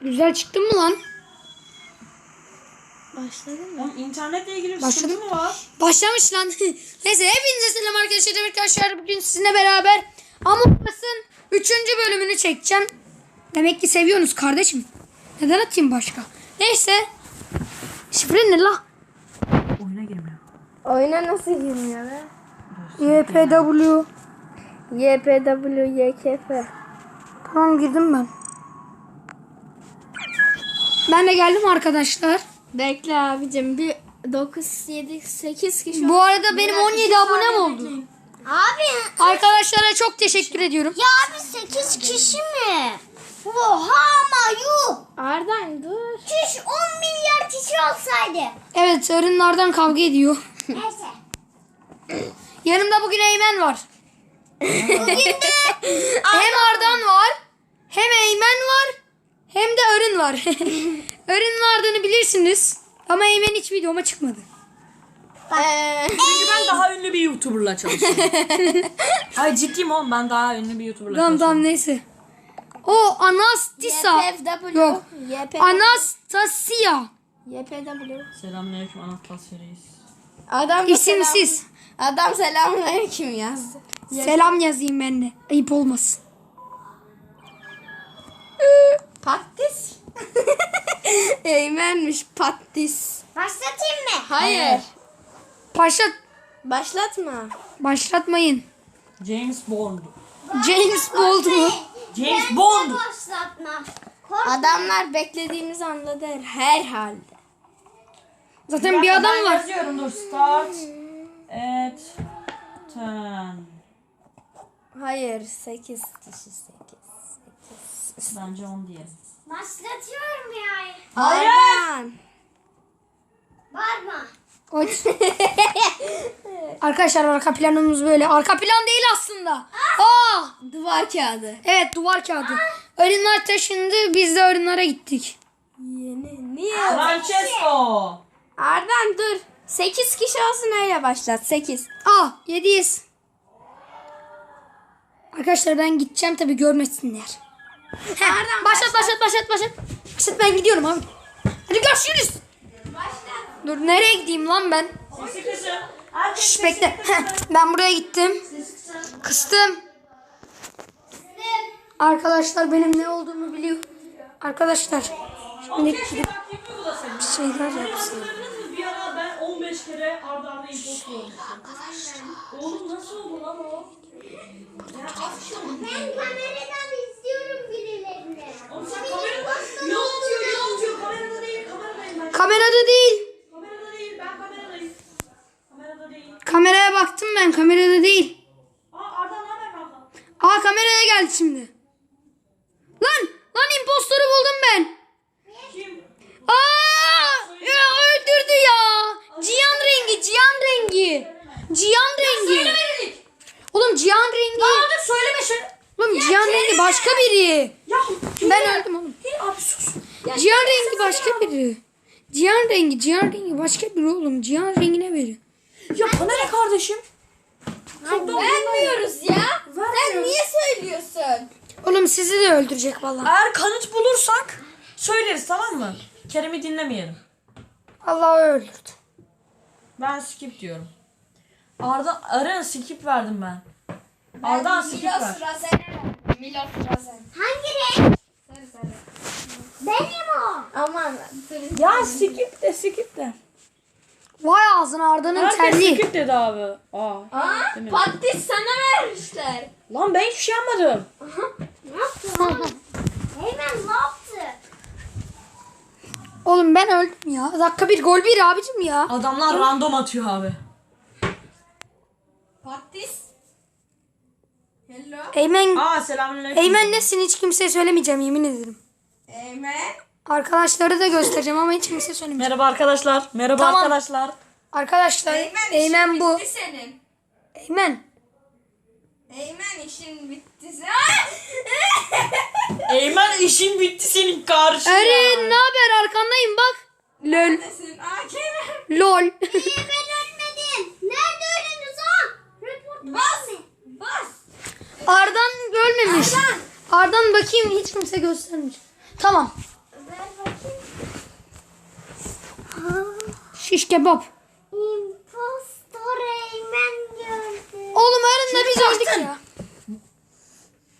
Güzel çıktın mı lan? Başladın mı? Oğlum internetle ilgili bir Başladım. sıkıntı mı var? Başlamış lan. Neyse hepinize selam arkadaşlar. Arkadaşlar bugün sizinle beraber Among Us'ın 3. bölümünü çekeceğim. Demek ki seviyorsunuz kardeşim. Neden atayım başka? Neyse. Şifre ne la? Oyuna girmiyor. Oyuna nasıl girmiyor be? YPW. YPW, YKF. Tamam girdim ben. Ben de geldim arkadaşlar. Bekle abicim bir 9, 7, 8 kişi Bu arada benim 17 abonem oldu. Abi Arkadaşlara çok teşekkür ediyorum. ya abi 8 kişi mi? Oha ama yuh. Ardan dur. Çüş 10 milyar kişi olsaydı. Evet arınlardan kavga ediyor. Neyse. Yanımda bugün Eymen var. hem Ardan var. Hem Eymen var. Hem de Arın var. Arın vardığını bilirsiniz. Ama Eymen hiç videoma çıkmadı. Ee, Çünkü ben daha ünlü bir YouTuber'la çalışıyorum. Hayır ciddiyim oğlum ben daha ünlü bir YouTuber'la Tamam çalışıyorum. tamam neyse. O Anastisa. YPW. Yok. YPW. Anastasia. YPW. Selamünaleyküm Anastasya Reis. Adam da İsimsiz. Selam, adam selamünaleyküm yazdı. Selam yazayım ben de. Ayıp olmasın. Pattis. Eymenmiş pattis. Başlatayım mı? Hayır. Başlat. Başlatma. Başlatmayın. James Bond. James Bond mu? James Bond. Başlatma. Kork- Adamlar beklediğimiz anda der herhalde. Zaten bir adam Ben var. yazıyorum dur. Start at 10. Hayır 8 kişi 8. Bence 10 diyelim. Başlatıyorum ya. Hayır. Ardan. Bağırma. Arkadaşlar arka planımız böyle. Arka plan değil aslında. Aa! Duvar kağıdı. Evet duvar kağıdı. Arınlar taşındı. Biz de arınlara gittik. Yeni. Niye? Francesco. Ardan dur. 8 kişi olsun öyle başlat. 8. Aa 7'yiz. Arkadaşlar ben gideceğim tabi görmesinler. Heh, başlat başlat başlat başlat. Başlat ben gidiyorum abi. Hadi görüşürüz. Dur nereye gideyim lan ben? Şş, bekle. Ben buraya gittim. Kıstım. Arkadaşlar benim ne olduğumu biliyor. Arkadaşlar şimdi gidip bir şeyler yapsın. Bir ara ben 15 kere arda arda imposter olmuştum. Oğlum nasıl oldu lan o? Ben kameradan izliyorum birilerini. Oğlum sen kamerada yol atıyor yol atıyor. Kamerada değil kameradayım ben. Kamerada değil. Kamerada değil ben kameradayım. Kamerada değil. Kameraya baktım ben kamerada değil. Aa Arda ne haber kanka? Aa kameraya geldi şimdi. Lan lan impostoru buldum ben. Kim? Aa ya öldürdü ya. Cihan rengi Cihan rengi. Cihan rengi. Oğlum Cihan rengi. Hadi söyleme söyle. Oğlum Cihan rengi başka biri. Ya Ben öldüm oğlum. Hey abi sus. Cihan rengi başka biri. Cihan rengi, Cihan rengi başka biri oğlum. Cihan rengine verin. Ya bana ne kardeşim? Vermiyoruz ya. Sen niye söylüyorsun? Oğlum sizi de öldürecek vallahi. Eğer kanıt bulursak tamam mı? Kerem'i dinlemeyelim. Allah öldürdü. Ben skip diyorum. Arda Arın skip verdim ben. Arda skip ver. Razen'e Milos Razen. Hangi renk? Benim o. Aman. Ya skip de skip de. Vay ağzına Arda'nın Herkes terliği. skip dedi abi. Aa. Aa, Değil mi? patlis sana vermişler. Lan ben hiçbir şey yapmadım. Ne yaptı lan? Hemen ne yaptı? Oğlum ben öldüm ya. Dakika bir gol bir abicim ya. Adamlar random atıyor abi. Patlis. Hello. Eymen, Aa selamünaleyküm. Eymen nesin hiç kimseye söylemeyeceğim yemin ederim. Eymen. Arkadaşları da göstereceğim ama hiç kimseye söylemeyeceğim. Merhaba arkadaşlar. Merhaba Tamam. arkadaşlar. Arkadaşlar Eymen, bu. Bitti senin. Eymen. Eymen işin bitti. sen. Eymen işin bitti senin karşına. Eren ne haber arkandayım bak. Lol. Lol. Ardan ölmemiş. Ardan. Ardan bakayım hiç kimse göstermiş. Tamam. Ver bakayım. Ha. Şiş kebap. Impostore. Oğlum Arın'la biz öldük ya.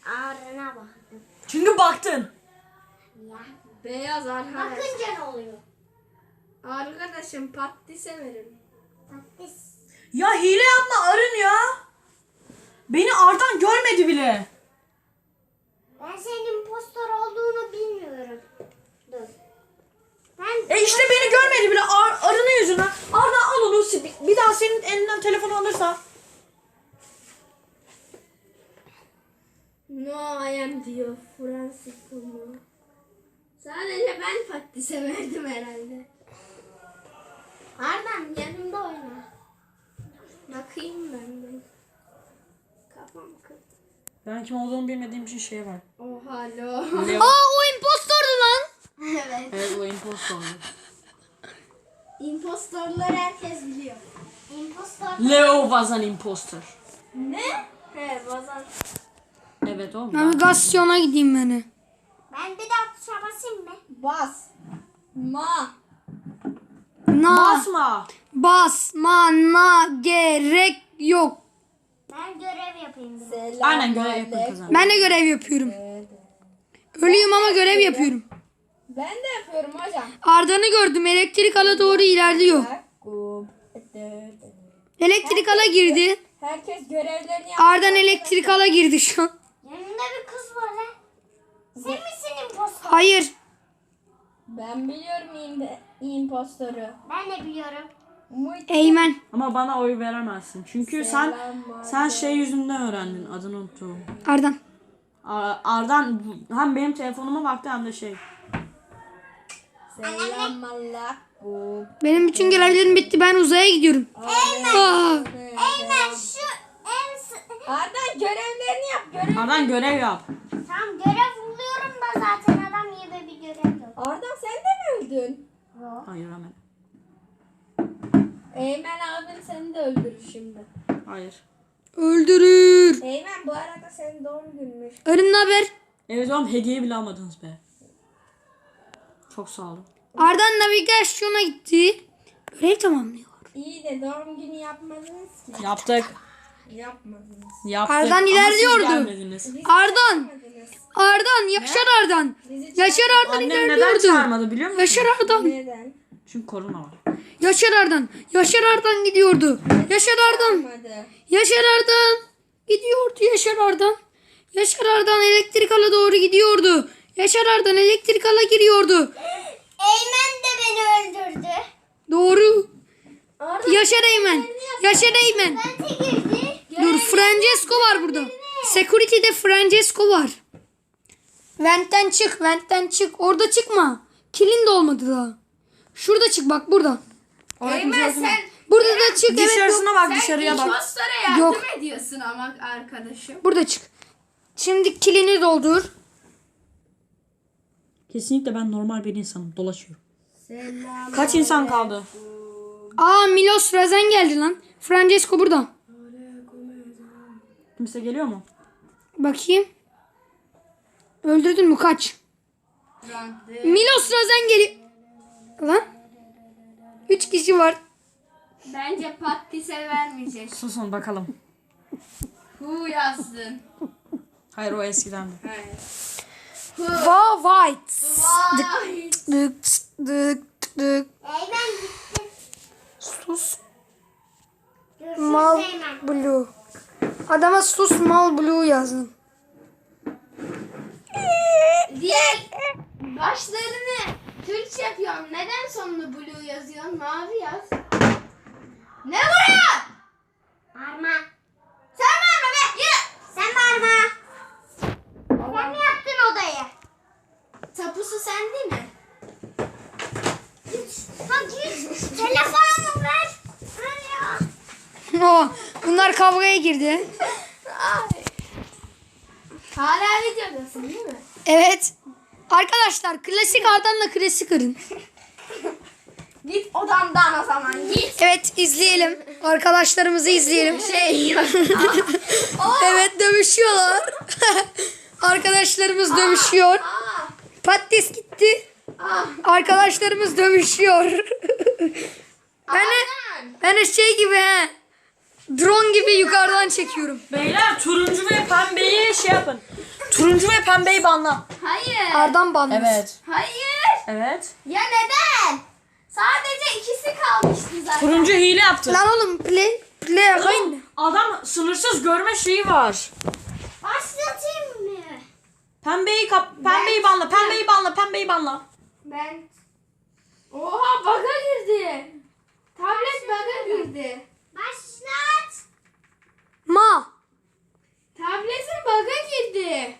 Ağrına baktım. Çünkü baktın. Ya. Beyaz arkadaş. Bakınca ne oluyor? Arkadaşım patli severim. Patates. Ya hile yapma arın ya. Beni Ardan görmedi bile. Ben senin impostor olduğunu bilmiyorum. Dur. Ben E işte beni görmedi bile Ar arının yüzünden. Arda al onu bir- bir daha senin elinden telefonu alırsa. No I am diyor Fransız mu? Sadece ben patli severdim herhalde. Ardan yanımda oyna. Bakayım ben de. Kafam kırdı. Ben kim olduğunu bilmediğim için şey var. Oha lo. Leo. Aa o impostordu lan. evet. Evet o impostor. İmpostorlar herkes biliyor. impostor. Leo was an imposter. Ne? He bazan. Evet o. Navigasyona gideyim ben. de. Ben bir daha tuşa basayım mı? Bas. Ma. Na Basma. basma na gerek yok. Ben görev yapayım bir. Selam. Aynen görev yapın kazan. Ben de görev yapıyorum. Ölüyüm ama görev yapıyorum. Ben de yapıyorum hocam. Arda'nı gördüm. Elektrik ala doğru ilerliyor. Elektrik ala girdi. Herkes görevlerini yap. Ardan elektrik ala girdi şu an. Yanında bir kız var lan. Sen misin impostor? Hayır. Ben biliyorum imp- impostoru. Ben de biliyorum. Eymen. Ama bana oy veremezsin. Çünkü sen Selam sen şey yüzünden öğrendin. Adını unuttum. Ardan. Ar- Ardan hem benim telefonuma baktı hem de şey. Selam. Benim bütün görevlerim bitti. Ben uzaya gidiyorum. Aa, Eymen şu en s- Arda görevlerini yap. Görev. Ardan görev yap. Tam görev buluyorum da zaten adam gibi bir görev yok. Arda sen de mi öldün? Yok. Hayır hemen. Eymen abin seni de öldürür şimdi. Hayır. öldürür. Eymen bu arada senin doğum günmüş. Arın ne haber? Evet oğlum hediye bile almadınız be. Çok sağ olun. Ardan navigasyona gitti. Görev tamamlıyor. İyi de doğum günü yapmadınız ki. Yaptık. Yapmadınız. Yaptık. Ardan ilerliyordu. Ardan. Yapmadınız. Ardan. Yaşar Ardan. Bizi Yaşar Ardan Annem neden ilerliyordu. çağırmadı biliyor musun? Yaşar Ardan. Neden? Çünkü korona var. Yaşar Ardan. Yaşar Ardan gidiyordu. Yaşar Ardan. Yapmadı. Yaşar Ardan. Gidiyordu Yaşar Ardan. Yaşar Ardan elektrik ala doğru gidiyordu. Yaşar Ardan elektrik ala giriyordu. Eymen de beni öldürdü. Doğru. Arda Yaşar Eymen. Yaşar Eymen. Ben de girdi. Dur Francesco var burada. Security'de Francesco var. Vent'ten çık. Vent'ten çık. Orada çıkma. Kilin de olmadı daha. Şurada çık bak burada. Eymen sen Burada da çık. Evet. Dışarısına bak dışarıya bak. impostora yardım Yok. ediyorsun ama arkadaşım. Burada çık. Şimdi kilini doldur. Kesinlikle ben normal bir insanım. Dolaşıyorum. Selam. Kaç insan kaldı? Aa Milos Razen geldi lan. Francesco burada. Kimse geliyor mu? Bakayım. Öldürdün mü? Kaç. Milos Razen geliyor. Lan. Üç kişi var. Bence patlise vermeyecek. Susun bakalım. Hu yazdın. Hayır o eskiden. Evet. Va White. Vay. Dık dık dık. Sus. Mal blue. Adama sus mal blue yazdım. Diğer başlarını Türkçe yapıyorum. Neden sonunu blue yazıyorsun? Mavi yaz. Ne vuruyor? Bağırma. Sen bağırma be. Yürü. Sen bağırma. Sen mi yaptın odayı? Tapusu sen değil mi? Ha git. Telefonumu ver. Oh, bunlar kavgaya girdi. Ay. Hala videodasın değil mi? Evet. Arkadaşlar klasik Ardan'la klasik Arın. Git odamdan o zaman git. Evet izleyelim. Arkadaşlarımızı izleyelim. Şey Evet dövüşüyorlar. Arkadaşlarımız dövüşüyor. Aa, Patates gitti. Arkadaşlarımız dövüşüyor. ben de, ben de şey gibi he. Drone gibi yukarıdan çekiyorum. Beyler turuncu ve pembeyi şey yapın. Turuncu ve pembeyi banla. Hayır. Ardan bandı. Evet. Hayır. Evet. Ya neden? Sadece ikisi kalmıştı zaten. Turuncu hile yaptı. Lan oğlum play play yapayım. Adam sınırsız görme şeyi var. Başlatayım mı? Pembeyi kap pembeyi banla, pembeyi banla, pembeyi banla. Ben... Oha bug'a girdi. Tablet bug'a girdi. Başlat. Ma. Tabletin bug'a girdi.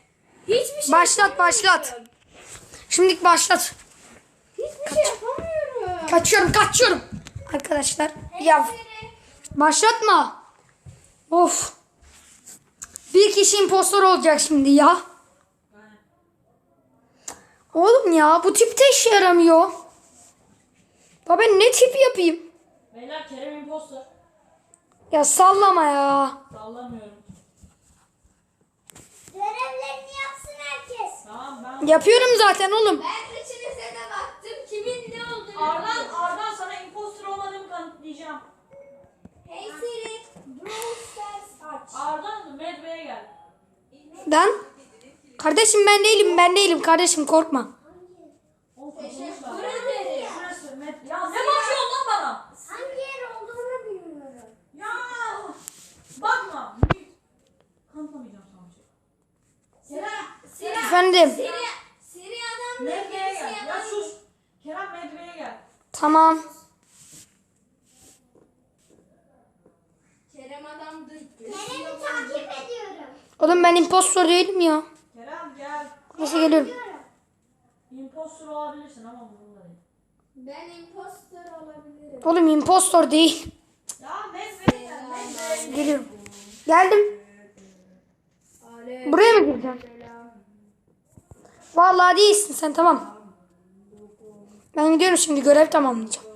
Hiçbir şey Başlat başlat. Şimdilik başlat. Hiçbir şey yapamıyorum. Kaçıyorum kaçıyorum. Arkadaşlar ya başlatma. Of. Bir kişi impostor olacak şimdi ya. Oğlum ya bu tip de işe yaramıyor. Ya ben ne tip yapayım? Beyler Kerem imposter. Ya sallama ya. Sallamıyorum. Görevlerini. Tamam ben... Yapıyorum zaten oğlum. Ben üçünüze de baktım. Kimin ne olduğunu Ardan, Ardan sana imposter olmadığımı kanıtlayacağım. Hey Siri. Brawl Stars aç. Ardan Medve'ye gel. Ben? Kardeşim ben değilim ben değilim kardeşim korkma. Teşekkür kurtulmuşlar. ederim. Şurası Med... Ya ne bakıyorsun lan bana? Hangi yer olduğunu bilmiyorum. Ya bakma. Kanıtlamayacağım sana bir şey. Siri. Siri. Efendim. Siri. Siri adam Medve'ye gel. Ya sus. Kerem Medve'ye gel. Tamam. Kerem adamdır. Kerem'i takip ediyorum. Oğlum ben impostor değilim ya. Kerem gel. Nasıl geliyorum? Imposter olabilirsin ama değil. Ben imposter olabilirim. Oğlum impostor değil. Ya Medve'ye gel. Medve'ye gel. Geliyorum. Geldim. Buraya mı gireceksin? Vallahi değilsin sen tamam. Ben gidiyorum şimdi görev tamamlayacağım.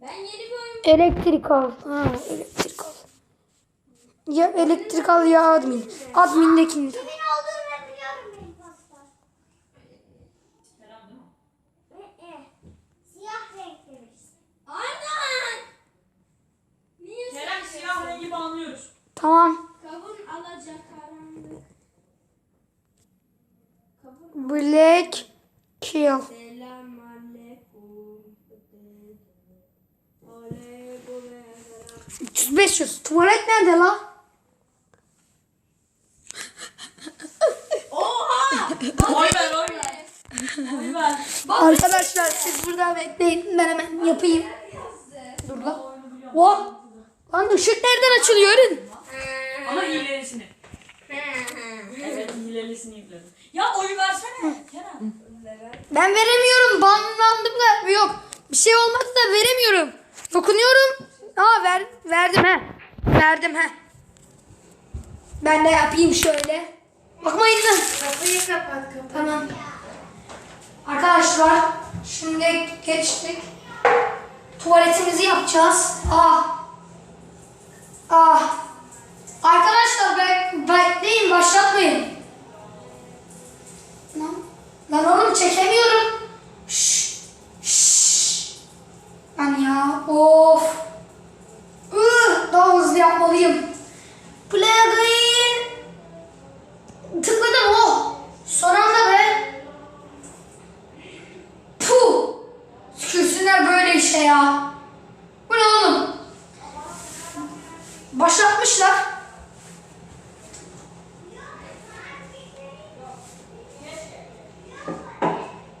Ben yeni bir oyun Elektrik al. Ha, elektrik al. Ya elektrik al ya admin. Admindekini. Kimin olduğunu biliyorum? Ee, e, siyah renkli. Aynen. Niye Kerem siyah rengi banlıyoruz. Tamam. Black kill. selam. 300 500. Tuvalet nerede la? Oha! Oy ver oy ver. Oy ver. Arkadaşlar siz burada bekleyin. Ben hemen yapayım. Dur lan. Oh. Lan ışık nereden açılıyor? Ama hilelisini. Ya oy versene Kerem. Ben veremiyorum. Banlandım da yok. Bir şey olmadı da veremiyorum. Dokunuyorum. Aa ver, verdim he. Verdim he. Ben de yapayım şöyle. Bakmayın lan. Kapıyı kapat kapat. Tamam. Arkadaşlar şimdi geçtik. Tuvaletimizi yapacağız. Ah. Ah. Arkadaşlar bek bekleyin başlatmayın. Lan, lan oğlum çekemiyorum. Şşş. Şşş. Lan ya of. Ih, daha hızlı yapmalıyım. Plugin. Tıkladım oh. Son anda be. Puh. Tükürsünler böyle işe ya. Bu ne oğlum? Başlatmışlar.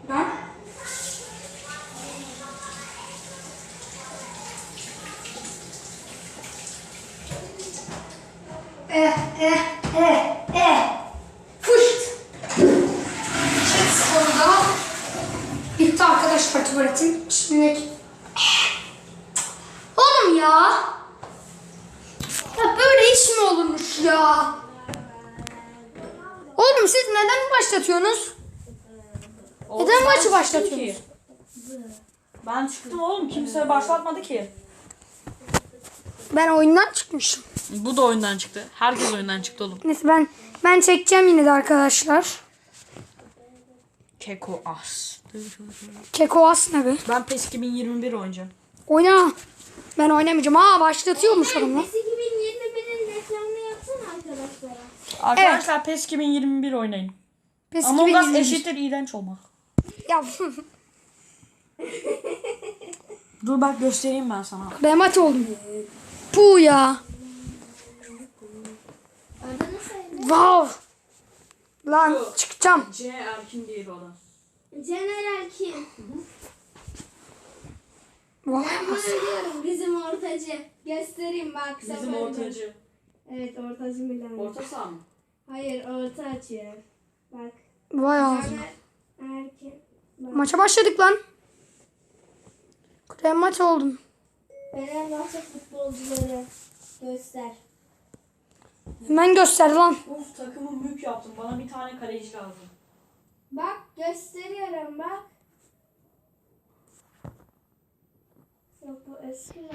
Ben? Eh eh. Çek sonunda. Bitti arkadaşlar tuvaletim. Şimdi... Oğlum ya. Ya böyle iş mi olurmuş ya? Oğlum siz neden başlatıyorsunuz? Neden maçı başlatıyorsunuz? Ben çıktım oğlum kimse başlatmadı ki. Ben oyundan çıkmışım. Bu da oyundan çıktı. Herkes oyundan çıktı oğlum. Neyse ben ben çekeceğim yine de arkadaşlar. Keko as. Keko as ne be? Ben PES 2021 oynayacağım. Oyna. Ben oynamayacağım. Aa başlatıyormuş adam lan. PES 2021'in reklamını yapsana arkadaşlara. Arkadaşlar PES 2021 oynayın. Pes Among Us yürüyüş. eşittir iğrenç olmak. Ya Dur bak göstereyim ben sana. remat oldum. Puh ya. Adını söyle. Wow. Lan çıkacağım. C Erkin diye bir adam. General kim? Wow. Ben bunu biliyorum. Bizim ortacı. Göstereyim bak. Bizim Seferber. ortacı. Evet ortacı Milan. Orta saha mı? Hayır orta açıyor. Bak. Vay ağzına. Caner Erkin. Bak. Maça başladık lan. Remat oldum. Fenerbahçe futbolcuları. Göster. Hemen göster lan. Of takımı mük yaptım. Bana bir tane kaleci lazım. Bak gösteriyorum bak. Yok bu eski mi?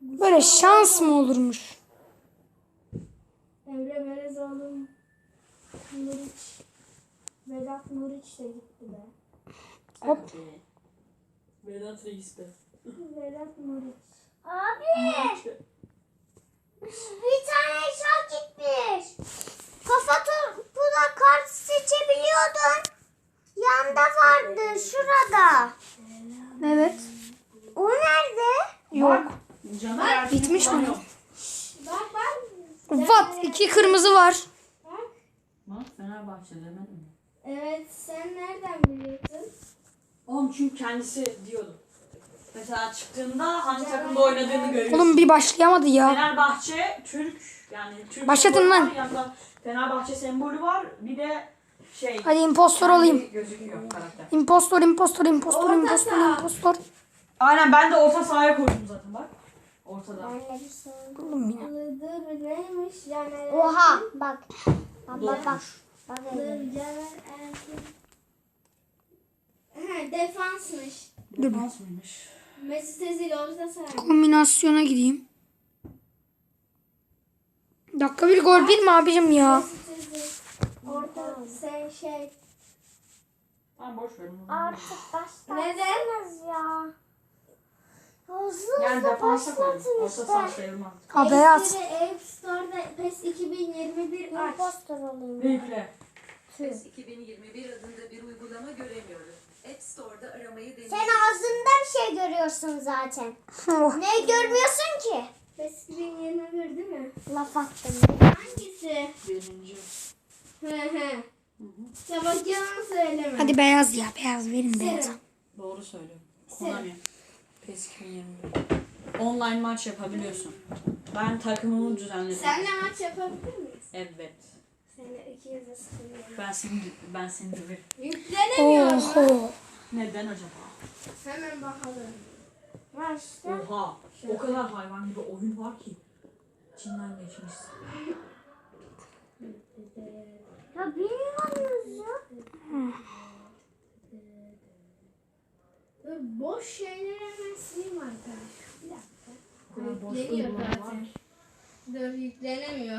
Böyle şans mı olurmuş? Emre Belezoğlu Muriç. Vedat Muriç de gitti be. Hop. Vedat Reis de. Vedat Muriç. Abi bir tane şal gitmiş. Kafa topuna kart seçebiliyordun. Yanda vardı şurada. Evet. O nerede? Yok. Caner bitmiş mi? Bak bak. Vat. iki kırmızı var. Bak Fenerbahçe demedim mi? Evet sen nereden biliyorsun? Oğlum çünkü kendisi diyordu. Mesela çıktığında hangi takımda oynadığını görüyorsun. Oğlum bir başlayamadı ya. Fenerbahçe Türk yani Türk sembolü lan. Yanında Fenerbahçe sembolü var. Bir de şey. Hadi impostor olayım. Gözüküyor karakter. Impostor, impostor, impostor, Orta impostor, saha. impostor. Aynen ben de orta sahaya koydum zaten bak. Ortada. Oğlum ya. Dur neymiş Caner Oha bak. Bak bak bak. Bak. Ha defansmış. Mesut Özil orta saha. Kombinasyona gideyim. Dakika bir gol bir mi abicim ya? Orta sen şey. Tamam boş ver. Artık Neden? başlarsınız ya. Hızlı Yani hızlı defansa başlatın Orta saha işte. sayılmaz. Ha beyaz. App Store'da PES 2021 aç. Impostor olayım. Büyükle. PES 2021 adında bir uygulama göremiyoruz. App Store'da aramayı deneyin. Sen ağzında bir şey görüyorsun zaten. Ne görmüyorsun ki? PES 2021 değil mi? Laf attım. Hangisi? Birinci. Hı hı. Çabuk yalan söyleme. Hadi beyaz ya. Beyaz verin beyaz. Doğru söylüyorum. Konami. PES 2021. Online maç yapabiliyorsun. Ben takımımı düzenledim. Senle maç yapabilir miyiz? Evet. Ben seni ben seni döverim. Yüklenemiyor mu? Oho. Neden acaba? Hemen bakalım. Başla. Oha. O kadar hayvan gibi oyun var ki. İçinden geçmiş. Ya bilmiyoruz ya. Dur boş şeyleri hemen sileyim arkadaşlar. Bir dakika. Boş var zaten. ki. Dur yüklenemiyor.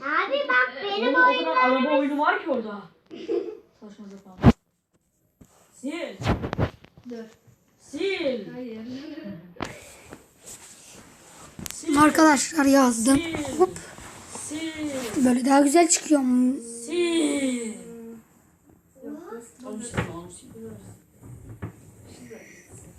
Abi bak benim Oğlum, o kadar araba oyunu var ki orada. Saçma sapan. Sil. Dur. Sil. Hayır. Sil. Arkadaşlar yazdım. Sil. Hop. Sil. Böyle daha güzel çıkıyor. Sil. Oğlum sil, oğlum sil.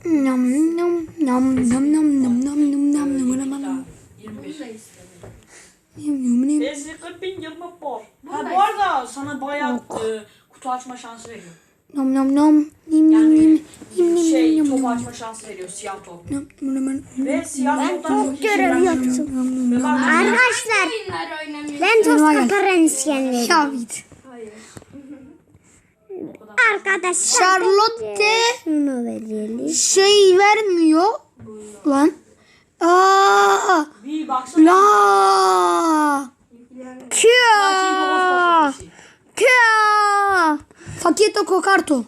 Nam nam nam nam nam nam nam nam nam nam nam nam 25. Bunu da istemiyorum. nam Neyse 40 bin yılma var. Ha bu arada sana bayağı e, kutu açma şansı veriyor. nam nam nam nim nim nim nim nim Şey nim top nam açma şansı veriyor siyah top. nam nam nam Ve siyah toptan çok iyi görev şeyler yaptım. Ve bak Arkadaşlar Oyunlar oynamıyor. ben tost Elma gel. kaparan isteyenlerim. Ya git. Hayır. Arkadaşlar Charlotte şunu verelim. şey vermiyor lan. Aa! bir baksana. La! Kafası. Kya! Fakito kokarto.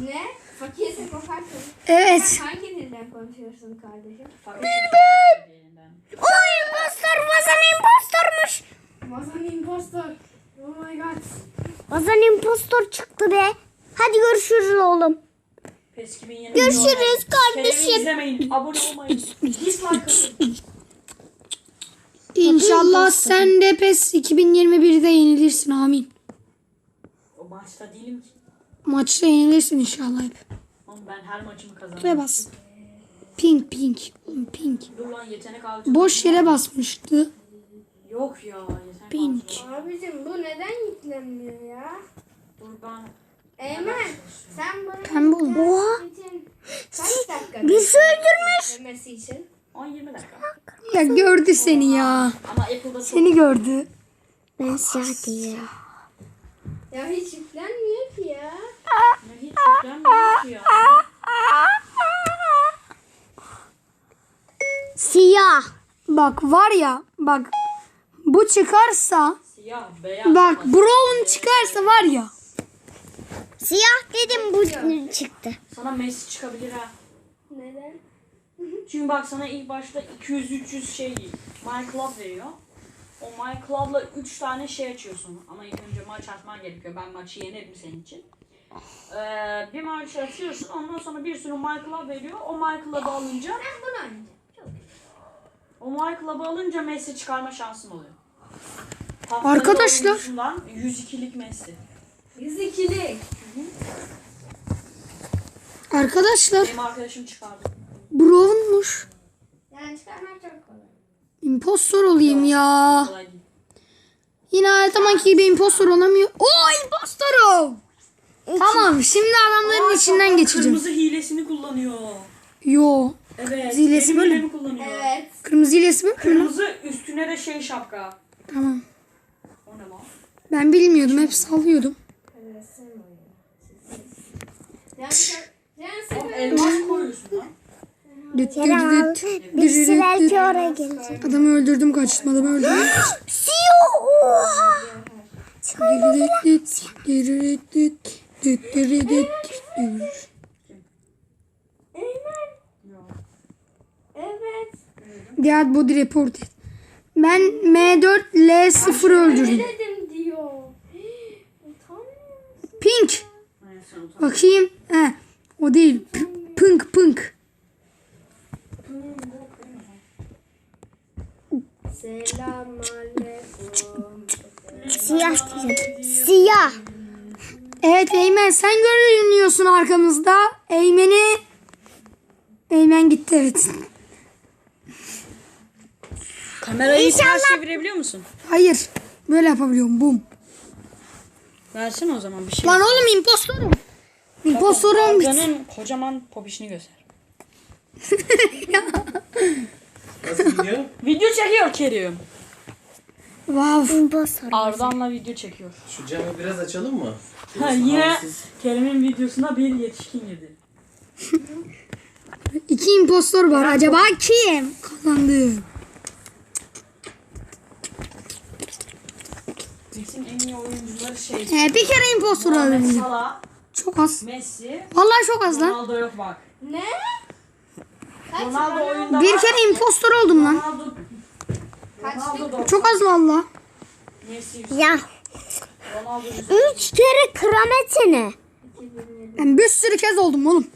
Ne? Fakirse kokartın. Evet. Hangi dilden konuşuyorsun kardeşim? Bilmem. O impostor Vazan impostormuş. Mazan impostor. Oh my god. Vazan impostor çıktı be. Hadi görüşürüz oğlum. PES 2020. Görüşürüz kardeşim. İzlemeyin. Abone olmayın. Dislike atın. İnşallah sen de PES 2021'de yenilirsin amin. O maçta değilim ki. Maçta yenilirsin inşallah hep. Oğlum ben her maçımı Buraya kazanıyorum. bas. Pink pink. Oğlum pink. Dur lan yetenek alacağım. Boş yere basmıştı. Yok ya yetenek Pink. alacağım. Abicim bu neden yüklenmiyor ya? Dur ben. Eymen sen bana Pembe olmuş. Oha. Bizi öldürmüş. demesi için? 10-20 dakika. Ya gördü seni ya. Ama Apple'da çok... Seni gördü. Ben siyah değilim. Ya hiç yüklenmiyor ki ya. Ya hiç yüklenmiyor ki ya. Siyah. Bak var ya bak bu çıkarsa Siyah, beyaz. bak brown çıkarsa var ya. Siyah dedim bu çıktı. Sana Messi çıkabilir ha. Neden? Çünkü bak sana ilk başta 200-300 şey My Club veriyor. O My Club'la 3 tane şey açıyorsun. Ama ilk önce maç atman gerekiyor. Ben maçı yenerim senin için. Ee, bir maç atıyorsun. Ondan sonra bir sürü My Club veriyor. O My Club'ı alınca Ben bunu oynayacağım. Çok iyi. o My Club'ı alınca Messi çıkarma şansın oluyor. Haftanın Arkadaşlar. oyuncusundan 102'lik Messi. 102'lik. Arkadaşlar Benim arkadaşım çıkardı. brownmuş. Yani çıkarmak çok kolay. Impostor olayım ya. Kolay. Yine her zamanki gibi impostor olamıyor. Oo impostorum. Tamam şimdi adamların Aa, içinden geçeceğim. Kırmızı hilesini kullanıyor. Yo. Evet. Hilesi benim böyle hilemi kullanıyor. Evet. Kırmızı ilesi mi? Kırmızı üstüne de şey şapka. Tamam. O ne lan? Ben bilmiyordum hep sallıyordum. Evet. Yani elmas koyuyorsun lan. Düt düt Kerem, düt. Oraya gelecek. Adamı öldürdüm kaçtım adamı öldürdüm. Siyo! Oha! Düt düt düt. Düt Diğer body report. Ben M4 L0 öldürdüm. Pink. Bakayım. He. O değil. P- pink. Selamünaleyküm. Siyah diyeceğim. Siyah. Evet Eymen sen görünüyorsun arkamızda. Eymen'i Eymen gitti evet. Kamerayı ters çevirebiliyor musun? Hayır. Böyle yapabiliyorum. Bum. Versene o zaman bir şey. Lan oğlum impostorum. Impostorum. Arkanın kocaman popişini göster. Nasıl gidiyor? Video çekiyor Kerim. Wow. İmpostor. Ardan'la video çekiyor. Şu camı biraz açalım mı? Ha, yine Havasız. Kerim'in videosuna bir yetişkin girdi. İki impostor var. Acaba kim kazandı? Bizim en iyi oyuncuları şey. Ee, bir kere impostor Muhammed. Salah, Çok az. Messi, Vallahi çok az lan. Ronaldo yok bak. Ne? Kaç Ronaldo oyunda Bir var. kere impostor oldum lan. Ronaldo, Ronaldo da Çok az valla. Messi, Ya. Ronaldo yüz- Üç kere krametini. Ben bir sürü kez oldum oğlum.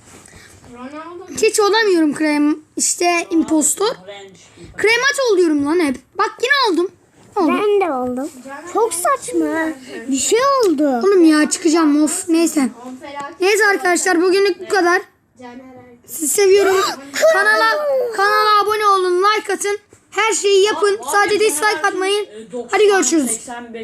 Ronaldo Hiç olamıyorum krem. İşte impostor. Range. Kremat oluyorum lan hep. Bak yine oldum. Oldum. Ben de oldum. Çok saçma. Bir şey oldu. Oğlum ya çıkacağım of. Neyse. Neyse arkadaşlar bugünlük bu kadar. Sizi seviyorum. Kanala kanala abone olun, like atın. Her şeyi yapın. Sadece dislike atmayın. 90, Hadi görüşürüz. 85